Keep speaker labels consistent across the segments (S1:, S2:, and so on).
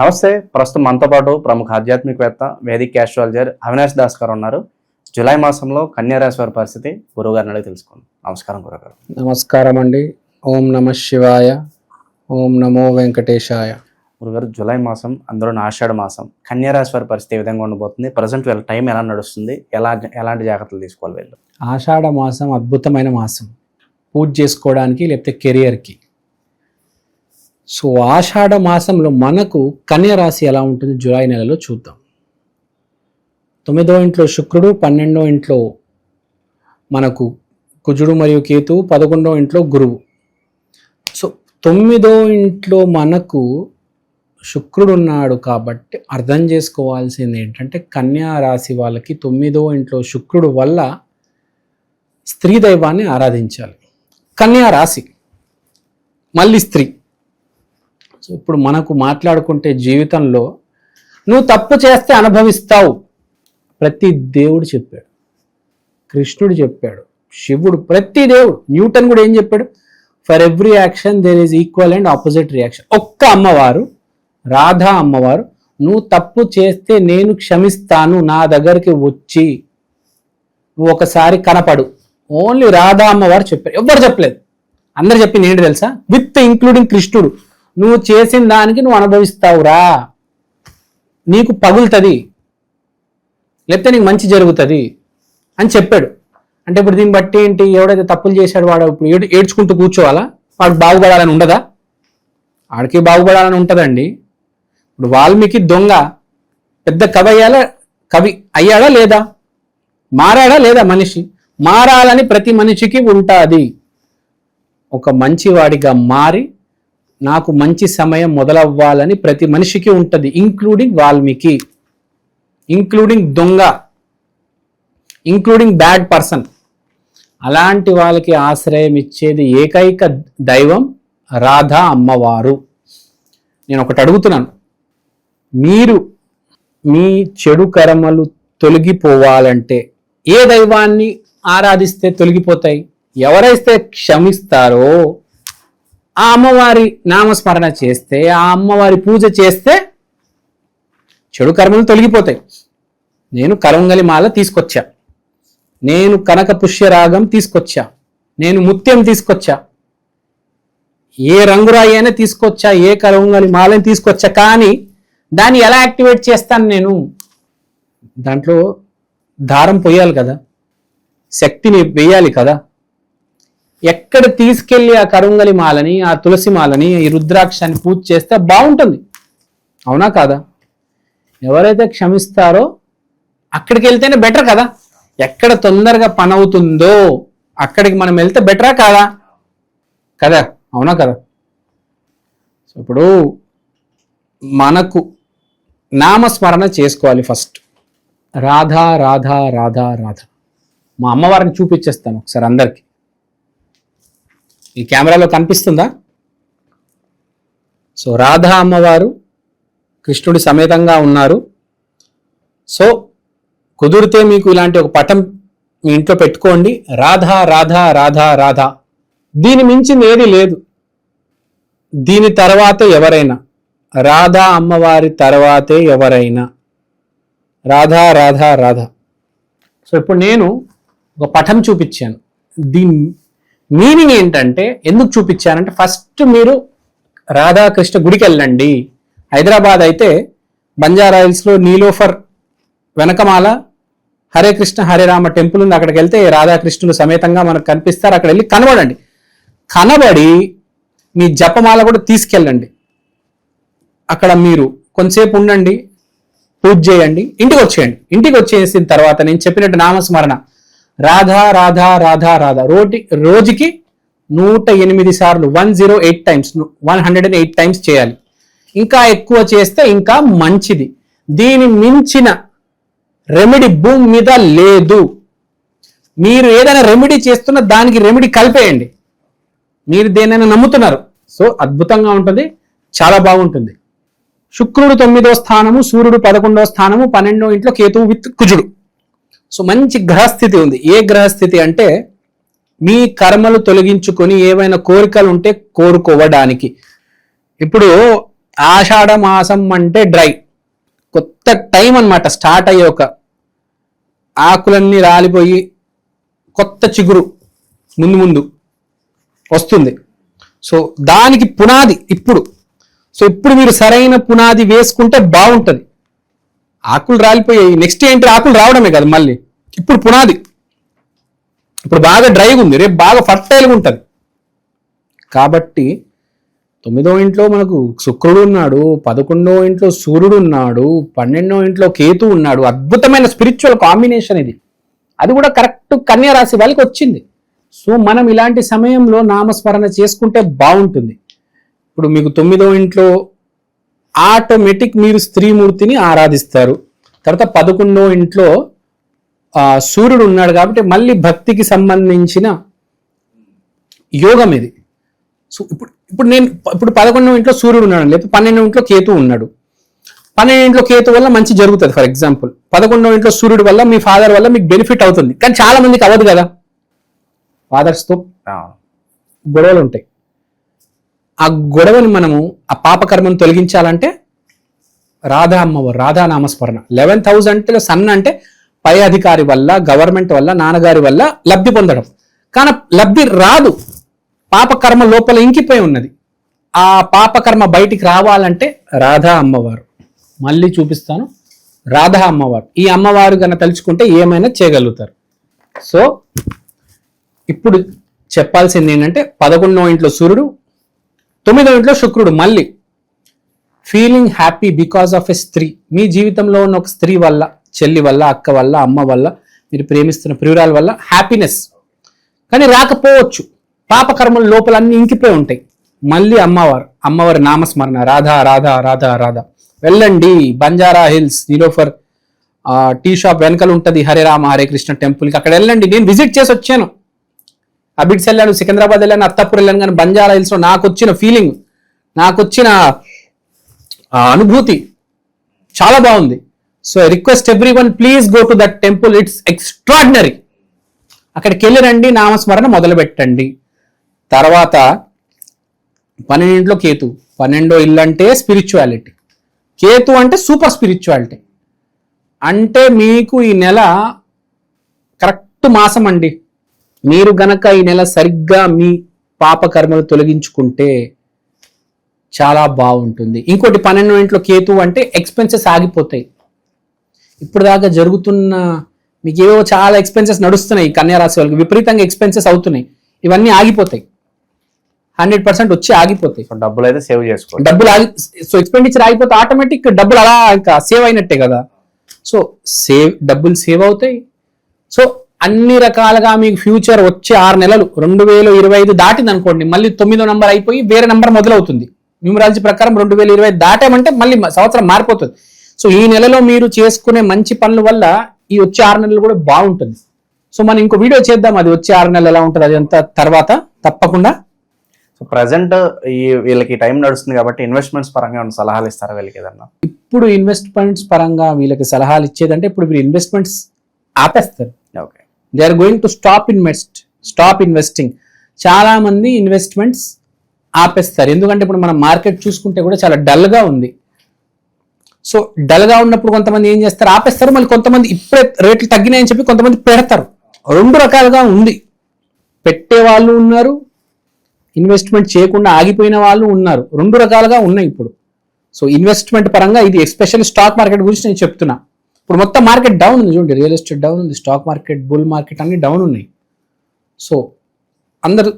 S1: నమస్తే ప్రస్తుతం మనతో పాటు ప్రముఖ ఆధ్యాత్మికవేత్త వేదిక్ ఆస్ట్రాలజర్ అవినాష్ దాస్ గారు ఉన్నారు. జూలై మాసంలో కన్యారాశి వారి పరిస్థితి గురువు గారిని అడిగి తెలుసుకుందాం. నమస్కారం గురుగారు
S2: నమస్కారం అండి. ఓం నమ శివాయ ఓం నమో వెంకటేశాయ.
S1: గురుగారు జూలై మాసం అందులో ఆషాఢ మాసం కన్యారాశి వారి పరిస్థితి ఏ విధంగా ఉండబోతుంది? ప్రజెంట్ వీళ్ళ టైం ఎలా నడుస్తుంది? ఎలా ఎలాంటి జాగ్రత్తలు తీసుకోవాలి వీళ్ళు?
S2: ఆషాఢ మాసం అద్భుతమైన మాసం. పూజ చేసుకోవడానికి లేకపోతే కెరియర్కి. సో ఆషాఢ మాసంలో మనకు కన్య రాశి ఎలా ఉంటుంది? జూలై నెలలో చూద్దాం. తొమ్మిదో ఇంట్లో శుక్రుడు పన్నెండో ఇంట్లో మనకు కుజుడు మరియు కేతు పదకొండో ఇంట్లో గురువు. సో తొమ్మిదో ఇంట్లో మనకు శుక్రుడు ఉన్నాడు కాబట్టి అర్థం చేసుకోవాల్సింది ఏంటంటే కన్యా రాశి వాళ్ళకి తొమ్మిదో ఇంట్లో శుక్రుడు వల్ల స్త్రీ దైవాన్ని ఆరాధించాలి. కన్యా రాశి. మళ్ళీ స్త్రీ. ఇప్పుడు మనకు మాట్లాడుకుంటే జీవితంలో నువ్వు తప్పు చేస్తే అనుభవిస్తావు. ప్రతి దేవుడు చెప్పాడు. కృష్ణుడు చెప్పాడు. శివుడు ప్రతి దేవుడు. న్యూటన్ కూడా ఏం చెప్పాడు? For every action there is equal and opposite reaction ఒక్క అమ్మవారు రాధా అమ్మవారు నువ్వు తప్పు చేస్తే నేను క్షమిస్తాను నా దగ్గరికి వచ్చి నువ్వు ఒకసారి కనపడు. ఓన్లీ రాధా అమ్మవారు చెప్పారు. ఎవ్వరు చెప్పలేదు? అందరు చెప్పింది ఏంటి తెలుసా? విత్ ఇంక్లూడింగ్ కృష్ణుడు. నువ్వు చేసిన దానికి నువ్వు అనుభవిస్తావురా. నీకు పగులుతుంది. లేకపోతే నీకు మంచి జరుగుతుంది అని చెప్పాడు. అంటే ఇప్పుడు దీన్ని బట్టి ఏంటి? ఎవడైతే తప్పులు చేశాడు వాడు ఇప్పుడు ఏడు ఏడ్చుకుంటూ కూర్చోవాలా? వాడు బాగుపడాలని ఉండదా? వాడికి బాగుపడాలని ఉంటుందండి. ఇప్పుడు వాల్మీకి దొంగ పెద్ద కవి అయ్యాలా? కవి అయ్యాడా లేదా? మారాడా లేదా మనిషి? మారాలని ప్రతి మనిషికి ఉంటుంది. ఒక మంచివాడిగా మారి నాకు మంచి సమయం మొదలవ్వాలని ప్రతి మనిషికి ఉంటుంది ఇంక్లూడింగ్ వాల్మీకి. ఇంక్లూడింగ్ దొంగ. ఇంక్లూడింగ్ బ్యాడ్ పర్సన్ అలాంటి వాళ్ళకి ఆశ్రయం ఇచ్చేది ఏకైక దైవం రాధా అమ్మవారు. నేను ఒకటి అడుగుతున్నాను. మీరు మీ చెడు కర్మలు తొలగిపోవాలంటే ఏ దైవాన్ని ఆరాధిస్తే తొలగిపోతాయి? ఎవరైతే క్షమిస్తారో ఆ అమ్మవారి నామస్మరణ చేస్తే ఆ అమ్మవారి పూజ చేస్తే చెడు కర్మలు తొలగిపోతాయి. నేను కరంగలి మాల తీసుకొచ్చా. నేను కనక పుష్యరాగం తీసుకొచ్చా. నేను ముత్యం తీసుకొచ్చా. ఏ రంగురాయి అయినా తీసుకొచ్చా ఏ కరంగలి మాలని తీసుకొచ్చా. కానీ దాన్ని ఎలా యాక్టివేట్ చేస్తాను నేను? దాంట్లో దారం పోయాలి కదా. శక్తిని వేయాలి కదా. ఎక్కడ తీసుకెళ్ళి ఆ కరుంగలి మాలని ఆ తులసి మాలని ఈ రుద్రాక్షాన్ని పూజ చేస్తే బాగుంటుంది. అవునా కాదా? ఎవరైతే క్షమిస్తారో అక్కడికి వెళ్తేనే బెటర్ కదా. ఎక్కడ తొందరగా పని అవుతుందో అక్కడికి మనం వెళ్తే బెటరా కాదా? కదా? అవునా కదా? సో ఇప్పుడు మనకు నామస్మరణ చేసుకోవాలి ఫస్ట్ రాధా రాధా రాధా రాధా. మా అమ్మవారిని చూపించేస్తాను ఒకసారి అందరికీ. ఈ కెమెరాలో కనిపిస్తుందా? సో రాధా అమ్మవారు కృష్ణుడి సమేతంగా ఉన్నారు. సో కుదిరితే మీకు ఇలాంటి ఒక పటం మీ ఇంట్లో పెట్టుకోండి. రాధా రాధా రాధా రాధా. దీని మించింది ఏది లేదు. దీని తర్వాత ఎవరైనా. రాధా అమ్మవారి తర్వాతే ఎవరైనా. రాధా రాధా రాధా. సో ఇప్పుడు నేను ఒక పటం చూపించాను. దీని మీనింగ్ ఏంటంటే ఎందుకు చూపించానంటే ఫస్ట్ మీరు రాధాకృష్ణ గుడికి వెళ్ళండి. హైదరాబాద్ అయితే బంజారా హిల్స్లో నీలోఫర్ వెనకమాల హరే కృష్ణ హరే రామ టెంపుల్ ఉంది. అక్కడికి వెళ్తే రాధాకృష్ణులు సమేతంగా మనకు కనిపిస్తారు. అక్కడ వెళ్ళి కనబడండి. కనబడి మీ జపమాల కూడా తీసుకెళ్ళండి. అక్కడ మీరు కొంతసేపు ఉండండి పూజ చేయండి ఇంటికి వచ్చేయండి. ఇంటికి వచ్చేసిన తర్వాత నేను చెప్పినట్టు నామస్మరణ. రాధా రాధా రాధా రాధా. రోటి రోజుకి నూట ఎనిమిది సార్లు one zero eight times one hundred and eight times చేయాలి. ఇంకా ఎక్కువ చేస్తే ఇంకా మంచిది. దీని మించిన రెమెడీ భూమి మీద లేదు. మీరు ఏదైనా రెమెడీ చేస్తున్న దానికి రెమెడీ కలిపేయండి. మీరు దేనైనా నమ్ముతున్నారు. సో అద్భుతంగా ఉంటుంది. చాలా బాగుంటుంది. శుక్రుడు తొమ్మిదో స్థానము సూర్యుడు పదకొండో స్థానము పన్నెండో ఇంట్లో కేతువు విత్ కుజుడు. సో మంచి గ్రహస్థితి ఉంది. ఏ గ్రహస్థితి అంటే మీ కర్మలు తొలగించుకొని ఏవైనా కోరికలు ఉంటే కోరుకోవడానికి. ఇప్పుడు ఆషాఢ మాసం అంటే డ్రై. కొత్త టైం అన్నమాట స్టార్ట్ అయ్యే ఒక. ఆకులన్నీ రాలిపోయి కొత్త చిగురు ముందు ముందు వస్తుంది. సో దానికి పునాది ఇప్పుడు. సో ఇప్పుడు మీరు సరైన పునాది వేసుకుంటే బాగుంటుంది. ఆకులు రాలిపోయాయి. నెక్స్ట్ ఏంటి? ఆకులు రావడమే కదా మళ్ళీ. ఇప్పుడు పునాది. ఇప్పుడు బాగా డ్రైగా ఉంది. రేపు బాగా ఫర్టైల్గా ఉంటుంది. కాబట్టి తొమ్మిదో ఇంట్లో మనకు శుక్రుడు ఉన్నాడు పదకొండో ఇంట్లో సూర్యుడు ఉన్నాడు పన్నెండో ఇంట్లో కేతు ఉన్నాడు. అద్భుతమైన స్పిరిచువల్ కాంబినేషన్ ఇది. అది కూడా కరెక్ట్ కన్యా రాశి వాళ్ళకి వచ్చింది. సో మనం ఇలాంటి సమయంలో నామస్మరణ చేసుకుంటే బాగుంటుంది. ఇప్పుడు మీకు తొమ్మిదో ఇంట్లో ఆటోమేటిక్ మీరు స్త్రీమూర్తిని ఆరాధిస్తారు. తర్వాత పదకొండో ఇంట్లో ఆ, సూర్యుడు ఉన్నాడు కాబట్టి మళ్ళీ భక్తికి సంబంధించిన యోగం ఇది. సో ఇప్పుడు ఇప్పుడు నేను ఇప్పుడు పదకొండో ఇంట్లో సూర్యుడు ఉన్నాడు లేకపోతే పన్నెండో ఇంట్లో కేతు ఉన్నాడు. పన్నెండు ఇంట్లో కేతు వల్ల మంచి జరుగుతుంది ఫర్ ఎగ్జాంపుల్. పదకొండో ఇంట్లో సూర్యుడు వల్ల మీ ఫాదర్ వల్ల మీకు బెనిఫిట్ అవుతుంది. కానీ చాలా మందికి అవ్వదు కదా. ఫాదర్స్తో. గొడవలు ఉంటాయి. ఆ గొడవని మనము ఆ పాపకర్మను తొలగించాలంటే రాధా అమ్మవారు రాధా నామస్మరణ. లెవెన్ థౌజండ్లో సన్ అంటే పై అధికారి వల్ల గవర్నమెంట్ వల్ల నాన్నగారి వల్ల లబ్ధి పొందడం. కానీ లబ్ధి రాదు. పాపకర్మ లోపల ఇంకిపోయి ఉన్నది. ఆ పాపకర్మ బయటికి రావాలంటే రాధా అమ్మవారు. మళ్ళీ చూపిస్తాను. రాధా అమ్మవారు. ఈ అమ్మవారు కన్నా తలుచుకుంటే ఏమైనా చేయగలుగుతారు. సో ఇప్పుడు చెప్పాల్సింది ఏంటంటే పదకొండో ఇంట్లో సూర్యుడు తొమ్మిదో ఇంట్లో శుక్రుడు మళ్ళీ. Feeling happy because of a స్త్రీ. మీ జీవితంలో ఉన్న ఒక స్త్రీ వల్ల చెల్లి వల్ల అక్క వల్ల అమ్మ వల్ల మీరు ప్రేమిస్తున్న ప్రియురాల వల్ల హ్యాపీనెస్ కానీ రాకపోవచ్చు. పాపకర్మల లోపల అన్ని ఇంకిపోయి ఉంటాయి. మళ్ళీ అమ్మవారు అమ్మవారి నామస్మరణ. రాధా రాధా రాధా రాధా. వెళ్ళండి. Banjara hills Niloufer tea shop వెనకాల ఉంటుంది. హరే రామ హరే కృష్ణ టెంపుల్కి అక్కడ వెళ్ళండి. నేను విజిట్ చేసి వచ్చాను. అబిడ్స్ వెళ్ళాను సికింద్రాబాద్ వెళ్ళాను అత్తాపూర్ వెళ్ళాను కానీ బంజారా హిల్స్లో నాకు వచ్చిన ఫీలింగ్ నాకు వచ్చిన అనుభూతి చాలా బాగుంది. So request everyone please go to that temple it's extraordinary అక్కడికి వెళ్ళి రండి నామస్మరణ మొదలు పెట్టండి తర్వాత పన్నెండింట్లో కేతు. పన్నెండో ఇల్లు అంటే స్పిరిచువాలిటీ కేతు అంటే సూపర్ స్పిరిచువాలిటీ అంటే మీకు ఈ నెల కరెక్ట్ మాసం అండి. మీరు గనక ఈ నెల సరిగ్గా మీ పాప కర్మలు తొలగించుకుంటే చాలా బాగుంటుంది. ఇంకోటి పన్నెండు ఇంట్లో కేతు అంటే ఎక్స్పెన్సెస్ ఆగిపోతాయి. ఇప్పుడు దాకా జరుగుతున్న మీకు ఏవో చాలా ఎక్స్పెన్సెస్ నడుస్తున్నాయి కన్యా రాశి వాళ్ళకి. విపరీతంగా ఎక్స్పెన్సెస్ అవుతున్నాయి. ఇవన్నీ ఆగిపోతాయి. హండ్రెడ్ పర్సెంట్ వచ్చి ఆగిపోతాయి.
S1: డబ్బులు అయితే సేవ్ చేసుకోవాలి
S2: డబ్బులు ఆగి సో ఎక్స్పెండిచర్ ఆగిపోతే ఆటోమేటిక్ డబ్బులు అలా ఇంకా సేవ్ అయినట్టే కదా. సో సేవ్ డబ్బులు సేవ్ అవుతాయి. సో అన్ని రకాలుగా మీకు ఫ్యూచర్ వచ్చే ఆరు నెలలు రెండు వేల ఇరవై ఐదు దాటింది అనుకోండి మళ్ళీ తొమ్మిదో నంబర్ అయిపోయి వేరే నంబర్ మొదలవుతుంది. న్యూమరాలజీ ప్రకారం రెండు వేల ఇరవై దాటామంటే మళ్ళీ సంవత్సరం మారిపోతుంది. సో ఈ నెలలో మీరు చేసుకునే మంచి పనుల వల్ల ఈ వచ్చే ఆరు నెలలు కూడా బాగుంటుంది. సో మనం ఇంకో వీడియో చేద్దాం అది వచ్చే ఆరు నెలలు ఎలా ఉంటుంది అది అంతా తర్వాత తప్పకుండా.
S1: సో ప్రజెంట్ ఈ వీళ్ళకి టైం నడుస్తుంది కాబట్టి ఇన్వెస్ట్మెంట్స్ పరంగా సలహాలు ఇస్తారా వీళ్ళకి ఏదన్నా?
S2: ఇప్పుడు ఇన్వెస్ట్మెంట్స్ పరంగా వీళ్ళకి సలహాలు ఇచ్చేదంటే ఇప్పుడు వీళ్ళు ఇన్వెస్ట్మెంట్స్ ఆపేస్తారు.
S1: Okay.
S2: They are going to stop invest stop investing చాలా మంది ఇన్వెస్ట్మెంట్స్ ఆపేస్తారు. ఎందుకంటే ఇప్పుడు మనం మార్కెట్ చూసుకుంటే కూడా చాలా డల్గా ఉంది. సో డల్గా ఉన్నప్పుడు కొంతమంది ఏం చేస్తారు? ఆపేస్తారు. మళ్ళీ కొంతమంది ఇప్పుడే రేట్లు తగ్గినాయని చెప్పి కొంతమంది పెడతారు. రెండు రకాలుగా ఉంది. పెట్టే వాళ్ళు ఉన్నారు ఇన్వెస్ట్మెంట్ చేయకుండా ఆగిపోయిన వాళ్ళు ఉన్నారు. రెండు రకాలుగా ఉన్నాయి ఇప్పుడు. సో ఇన్వెస్ట్మెంట్ పరంగా ఇది ఎస్పెషల్లీ స్టాక్ మార్కెట్ గురించి నేను చెప్తున్నా. ఇప్పుడు మొత్తం మార్కెట్ డౌన్ ఉంది చూడండి రియల్ ఎస్టేట్ డౌన్ ఉంది స్టాక్ మార్కెట్ బుల్ మార్కెట్ అన్ని డౌన్ ఉన్నాయి. సో అందరు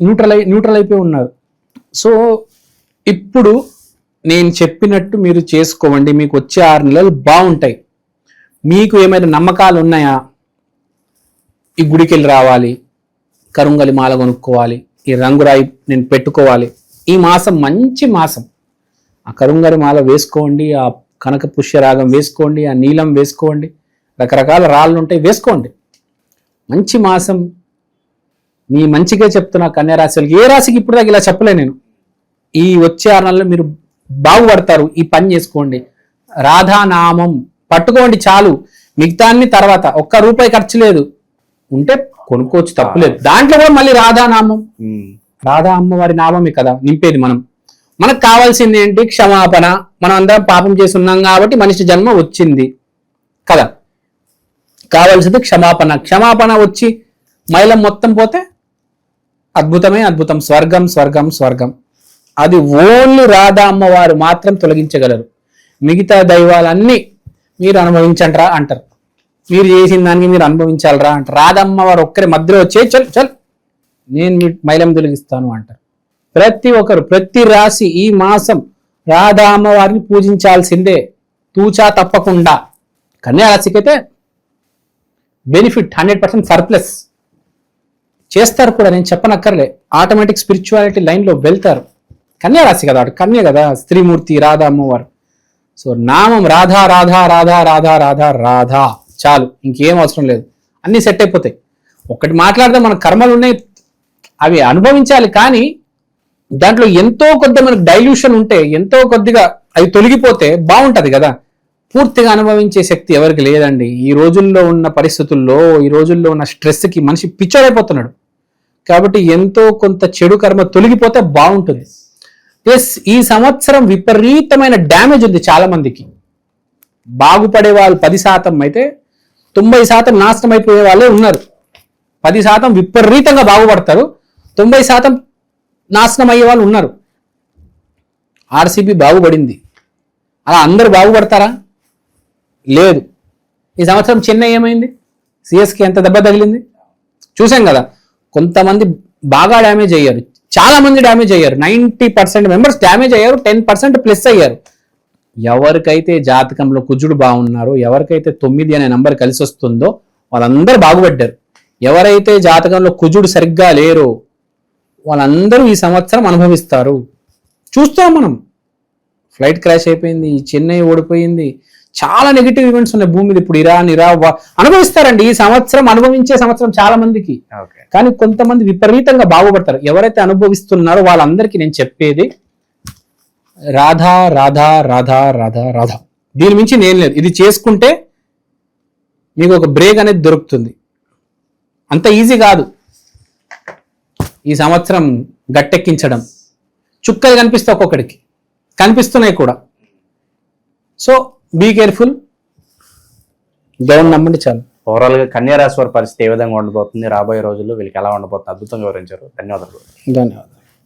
S2: న్యూట్రల్ అయి న్యూట్రల్ అయిపోయి ఉన్నారు. సో ఇప్పుడు నేను చెప్పినట్టు మీరు చేసుకోవండి మీకు వచ్చే ఆరు నెలలు బాగుంటాయి. మీకు ఏమైనా నమ్మకాలు ఉన్నాయా? ఈ గుడికి వెళ్ళి రావాలి కరుంగలి మాల కొనుక్కోవాలి ఈ రంగురాయి నేను పెట్టుకోవాలి. ఈ మాసం మంచి మాసం. ఆ కరుంగలి మాల వేసుకోండి ఆ కనక పుష్యరాగం వేసుకోండి ఆ నీలం వేసుకోండి రకరకాల రాళ్ళు ఉంటాయి వేసుకోండి. మంచి మాసం. మీ మంచిగా చెప్తున్నా కన్యా రాశి వాళ్ళకి ఏ రాశికి ఇప్పుడు దాకా ఇలా చెప్పలే నేను. ఈ వచ్చే ఆరు నెలల్లో మీరు బాగుపడతారు ఈ పని చేసుకోండి. రాధానామం. పట్టుకోండి చాలు. మిగతాన్ని తర్వాత. ఒక్క రూపాయి ఖర్చు లేదు. ఉంటే కొనుక్కోవచ్చు తప్పులేదు దాంట్లో కూడా మళ్ళీ రాధానామం. రాధా అమ్మవారి నామమే కదా నింపేది మనం. మనకు కావాల్సింది ఏంటి? క్షమాపణ. మనం అందరం పాపం చేస్తున్నాం కాబట్టి మనిషి జన్మ వచ్చింది. కదా? కావాల్సింది క్షమాపణ. క్షమాపణ వచ్చి మైలం మొత్తం పోతే అద్భుతమే అద్భుతం. స్వర్గం స్వర్గం స్వర్గం. అది ఓన్లీ రాధా అమ్మవారు మాత్రం తొలగించగలరు. మిగతా దైవాలన్నీ మీరు అనుభవించండిరా అంటారు. మీరు చేసిన దానికి మీరు అనుభవించాలరా అంటారు. రాధమ్మవారు ఒక్కరి మధ్యలో వచ్చే చల్ చల్ నేను మీ మైలం తొలగిస్తాను అంటారు. ప్రతి ఒక్కరు ప్రతి రాశి ఈ మాసం రాధా అమ్మవారిని పూజించాల్సిందే. తూచా తప్పకుండా. కన్యా రాశికైతే బెనిఫిట్ హండ్రెడ్ పర్సెంట్ సర్ప్లస్. చేస్తారు కూడా నేను చెప్పనక్కర్లే. ఆటోమేటిక్ స్పిరిచువాలిటీ లైన్లో వెళ్తారు. కన్యా రాశి కదా కన్య కదా స్త్రీమూర్తి రాధా అమ్మవారు. సో నామం రాధా రాధా రాధా రాధా రాధా రాధా. చాలు ఇంకేం అవసరం లేదు. అన్నీ సెట్ అయిపోతాయి. ఒకటి మాట్లాడితే మన కర్మలు ఉన్నాయి. అవి అనుభవించాలి కానీ దాంట్లో ఎంతో కొద్ది మనకు డైల్యూషన్ ఉంటే ఎంతో కొద్దిగా అవి తొలగిపోతే బాగుంటది కదా. పూర్తిగా అనుభవించే శక్తి ఎవరికి లేదండి. ఈ రోజుల్లో ఉన్న పరిస్థితుల్లో ఈ రోజుల్లో ఉన్న స్ట్రెస్కి మనిషి పిచ్చరైపోతున్నాడు కాబట్టి ఎంతో కొంత చెడు కర్మ తొలగిపోతే బాగుంటుంది. ప్లస్ ఈ సంవత్సరం విపరీతమైన డ్యామేజ్ ఉంది చాలా మందికి బాగుపడే వాళ్ళు పది శాతం అయితే తొంభై శాతం నాశనం అయిపోయే వాళ్ళే ఉన్నారు. పది శాతం విపరీతంగా బాగుపడతారు. తొంభై శాతం నాశనం అయ్యే వాళ్ళు ఉన్నారు. ఆర్సీబీ బాగుపడింది. అలా అందరూ బాగుపడతారా? లేదు. ఈ సంవత్సరం చెన్నై ఏమైంది? సిఎస్కి ఎంత దెబ్బ తగిలింది? చూసాం కదా కొంతమంది బాగా డ్యామేజ్ అయ్యారు. చాలా మంది డ్యామేజ్ అయ్యారు. నైంటీ పర్సెంట్ మెంబర్స్ డ్యామేజ్ అయ్యారు. టెన్ పర్సెంట్ ప్లస్ అయ్యారు. ఎవరికైతే జాతకంలో కుజుడు బాగున్నారో ఎవరికైతే తొమ్మిది అనే నంబర్ కలిసి వస్తుందో వాళ్ళందరూ బాగుపడ్డారు. ఎవరైతే జాతకంలో కుజుడు సరిగ్గా లేరో వాళ్ళందరూ ఈ సంవత్సరం అనుభవిస్తారు. చూస్తాం మనం. ఫ్లైట్ క్రాష్ అయిపోయింది చెన్నై ఓడిపోయింది. చాలా నెగిటివ్ ఈవెంట్స్ ఉన్నాయి భూమి మీద. ఇప్పుడు ఇరాన్ ఇరా వా- అనుభవిస్తారండి. ఈ సంవత్సరం అనుభవించే సంవత్సరం చాలా మందికి.
S1: ఓకే.
S2: కానీ కొంతమంది విపరీతంగా బాగుపడతారు. ఎవరైతే అనుభవిస్తున్నారో వాళ్ళందరికీ నేను చెప్పేది రాధా రాధా రాధా రాధా రాధా. దీని మించి నేను లేదు. ఇది చేసుకుంటే మీకు ఒక బ్రేక్ అనేది దొరుకుతుంది. అంత ఈజీ కాదు. ఈ సంవత్సరం గట్టెక్కించడం. చుక్కలు కనిపిస్తాయి ఒక్కొక్కడికి. కనిపిస్తున్నాయి కూడా. సో బీ కేర్ఫుల్ దేవుని నమ్మండి చాలు.
S1: ఓవరాల్గా కన్యా రాశి వారి పరిస్థితి ఏ విధంగా ఉండబోతుంది? రాబోయే రోజుల్లో వీళ్ళకి ఎలా ఉండబోతుంది? అద్భుతంగా వివరించారు. ధన్యవాదాలు.
S2: ధన్యవాదాలు.